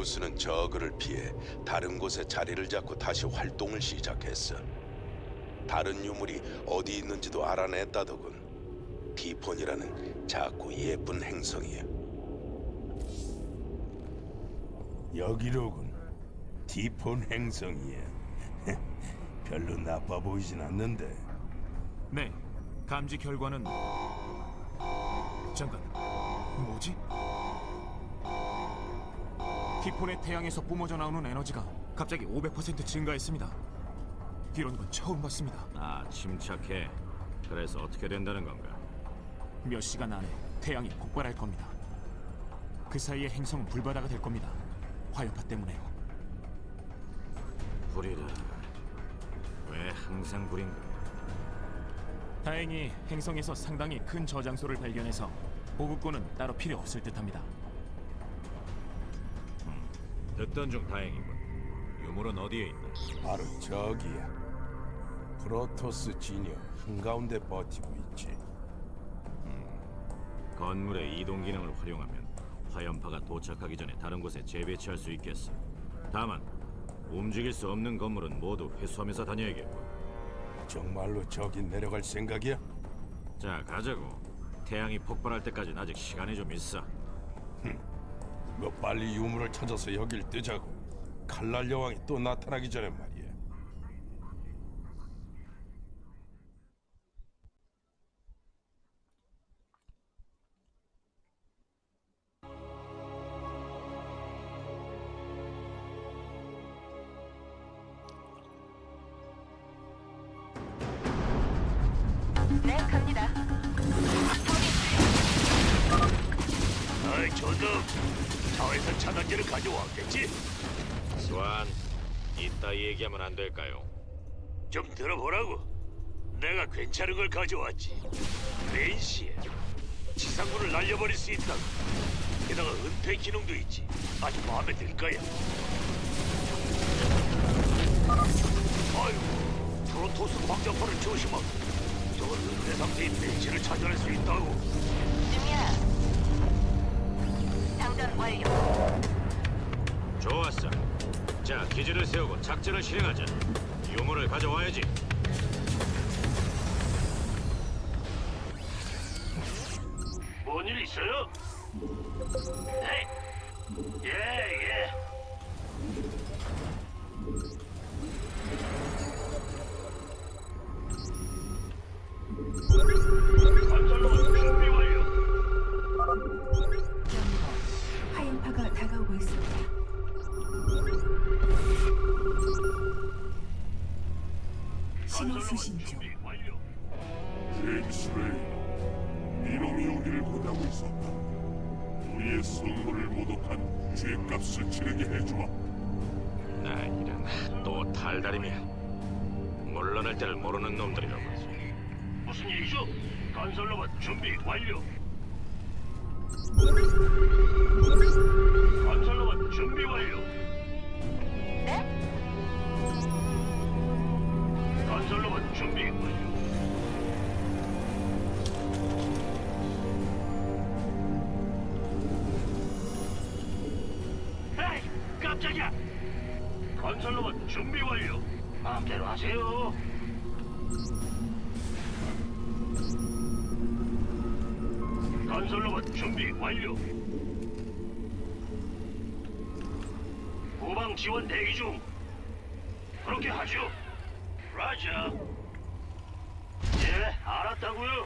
제우스는 저그를 피해 다른 곳에 자리를 잡고 다시 활동을 시작했어. 다른 유물이 어디 있는지도 알아냈다더군. 티폰이라는 작고 예쁜 행성이야. 여기로군. 디폰 행성이야. 별로 나빠 보이진 않는데. 네, 감지 결과는 잠깐, 뭐지? 티폰의 태양에서 뿜어져 나오는 에너지가 갑자기 500% 증가했습니다. 이런 건 처음 봤습니다. 아, 침착해. 그래서 어떻게 된다는 건가? 몇 시간 안에 태양이 폭발할 겁니다. 그 사이에 행성은 불바다가 될 겁니다. 화염파 때문에요. 불이라. 왜 항상 불인가? 다행히 행성에서 상당히 큰 저장소를 발견해서 보급고는 따로 필요 없을 듯합니다. 듣던 중 다행이군. 유물은 어디에 있나? 바로 저기야. 프로토스 진영 한가운데 버티고 있지. 건물의 이동 기능을 활용하면 화염파가 도착하기 전에 다른 곳에 재배치할 수 있겠어. 다만 움직일 수 없는 건물은 모두 회수하면서 다녀야겠고. 정말로 저기 내려갈 생각이야? 자, 가자고. 태양이 폭발할 때까지는 아직 시간이 좀 있어. 뭐 빨리 유물을 찾아서 여길 뜨자고. 칼날 여왕이 또 나타나기 전에 말이야. 이따 얘기하면 안 될까요? 좀 들어보라고 내가 괜찮은 걸 가져왔지 벤시에 지상군을 날려버릴 수 있다고 게다가 은폐 기능도 있지 아주 마음에 들 거야 아유 프로토스 광자포를 조심하고 저건 은폐 상태인 벤시를 찾아낼 수 있다고 중이야. 장전 완료. 좋았어. 자, 기지를 세우고 작전을 실행하자. 유물을 가져와야지. 뭔 일 있어요? 네. 예, 예. 건설 신호 수신 중. 완료. 잭스레이 이놈이 우리를 보다고 있었다 우리의 선물을 모독한 죄값을 치르게 해주마 나 이런 또 탈다림이야. 물러날 때를 모르는 놈들이라고. 무슨 일이죠? 건설로만 준비 완료. 건설로만 준비 완료. 준비 완료. 에이, 깜짝이야. 건설로만 준비 완료. 마음대로 하세요. 건설로봇 준비 완료. 후방 지원 대기 중. 그렇게 하죠. 라자. 예, 알았다고요.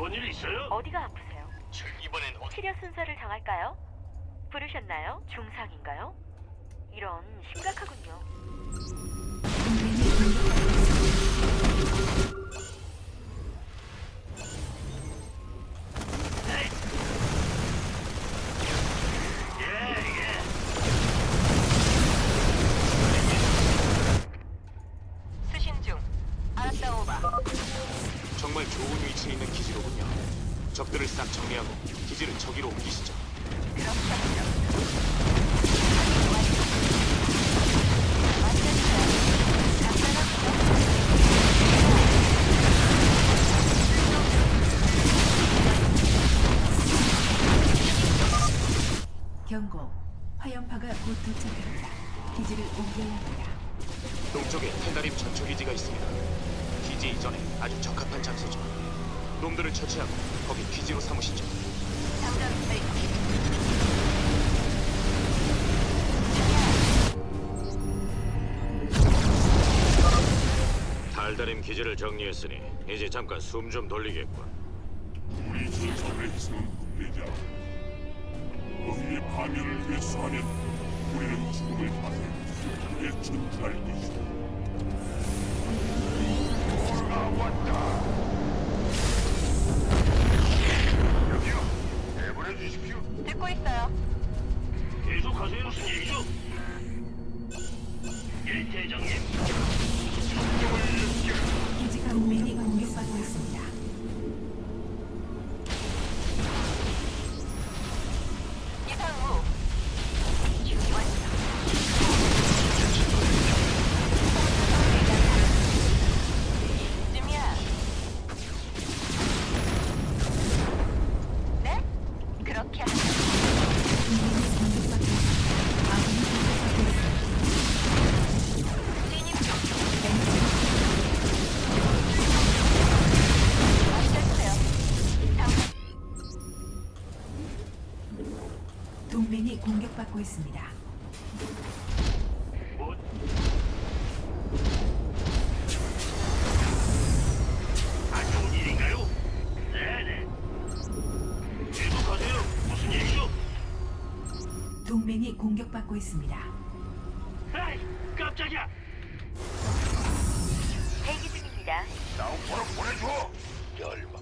뭔일 있어요? 어디가 아프세요? 저 이번엔 어... 치료 순서를 정할까요? 부르셨나요? 중상인가요? 이런 심각하군요. 적들을 싹 정리하고 기지를 저기로 옮기시죠. 하죠. 기지를 정리했으니 이제 잠깐 숨 좀 돌리겠군. 우리 전사들의 희생은 대자. 너희의 파멸을 회수하면 우리는 죽음을 받아 그에 전투할 것이다. 듣고 있어요. 계속하세요. 무슨 얘기죠? 예, 대장님. 기지가 동 동맹이 공격받고 있습니다. 에이, 깜짝이야. 대기 중입니다. 나우포로 보내줘. 열받.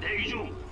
대기 중.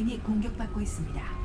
동맹이 공격받고 있습니다.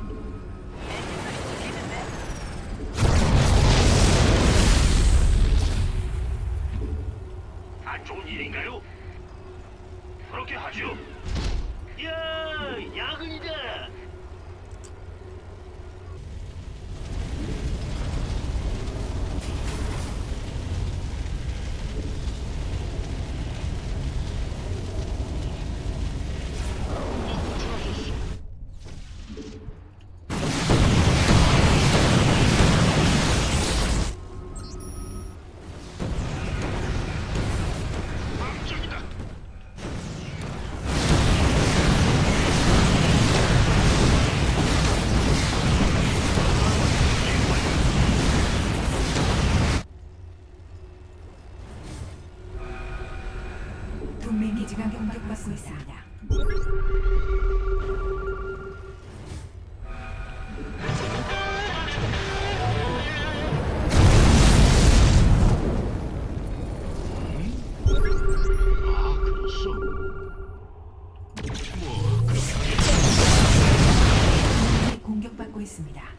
있습니다.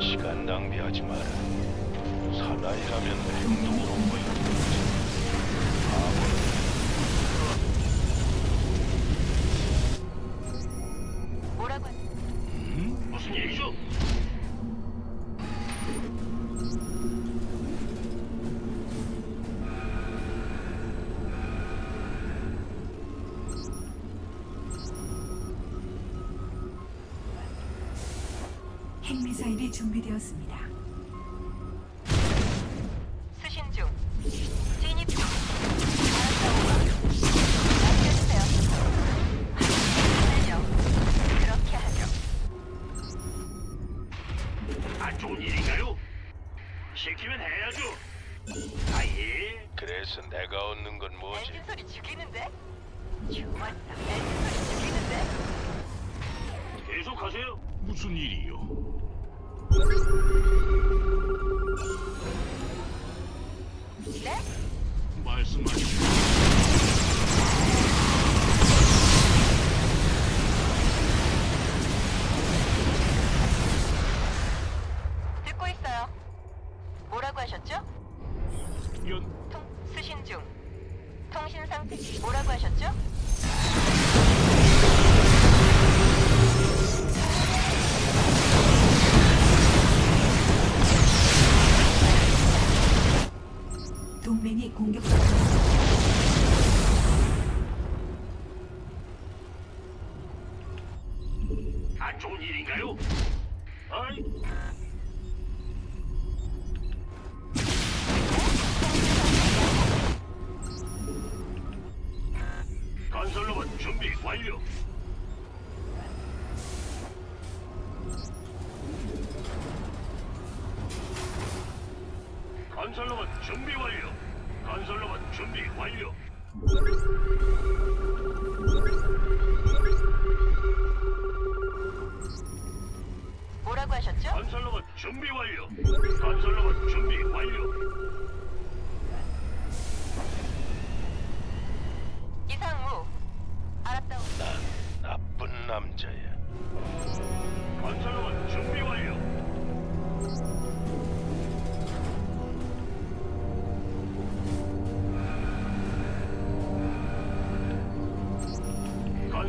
시간 낭비하지 마라. 사나이라면 행동으로 보여. 핵미사일이 준비되었습니다. 간설로만 준비 완료. 간설로만 준비 완료. 뭐라고 하셨죠? 간설로만 준비 완료. 간설로만 준비 완료.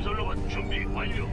건설로만 준비 완료.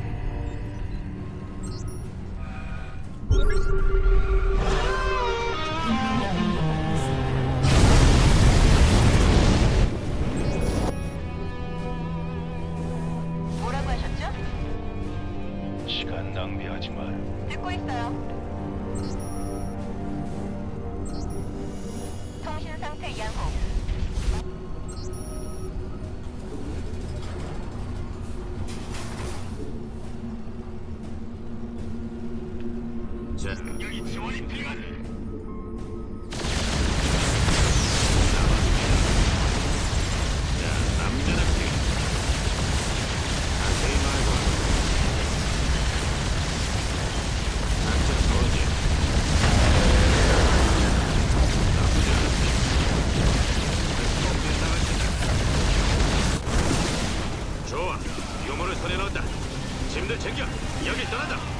좋아, 여기 떠난다.